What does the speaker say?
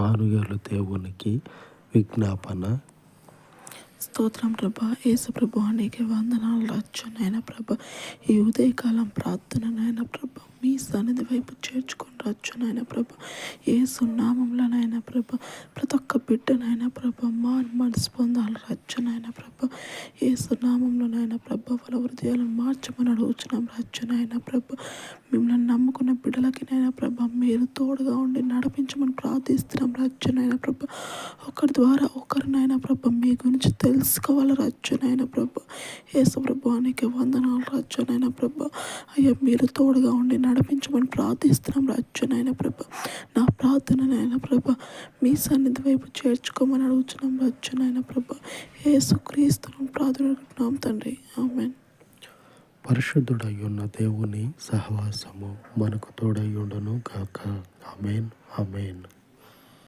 మానుగలు దేవునికి విజ్ఞాపన. స్తోత్రం ప్రభా. యేసు ప్రభు అనేక వందనాలు రచ్చు నాయన ప్రభ. ఈ ఉదయకాలం ప్రార్థన నాయన ప్రభ. మీ సన్నిధి వైపు చేర్చుకుని రచ్చు నాయన ప్రభ. ఏ నామంలో నాయన ప్రభ. ప్రతి ఒక్క బిడ్డ ప్రభ మా మనసు పొందాలి రచ్చు ప్రభ ఏసు నామంలో ప్రభ వాళ్ళ హృదయాలను మార్చమని అడుగుతున్నాం రచ్చు ప్రభ. మిమ్మల్ని నమ్ముకున్న బిడ్డలకి నాయన ప్రభ మీరు తోడుగా ఉండి నడిపించమని ప్రార్థిస్తున్నాం రచ్చు ప్రభ. ఒకరి ద్వారా ఒకరినైనా ప్రభ మీ గురించి తెలుసుకోవాలి రచ్చునైనా ప్రభ. ప్రభు ప్రభానికి వందనాలు రచ్చునైనా ప్రభ. అయ్యా మీరు తోడుగా ఉండి నడిపించమని ప్రార్థిస్తున్నాం రచ్చునైనా ప్రభ. నా ప్రార్థననైనా ప్రభ మీ సన్ని సన్నిధి వైపు చేర్చుకోమని అడుగుతున్నాం రచ్చునైనా ప్రభ యేసు క్రీస్తును ప్రార్థన తండ్రి. ఆమెన్. పరిశుద్ధుడయ్యున్న దేవుని సహవాసము మనకు తోడయ్యుండును గాక. ఆమెన్. ఆమెన్.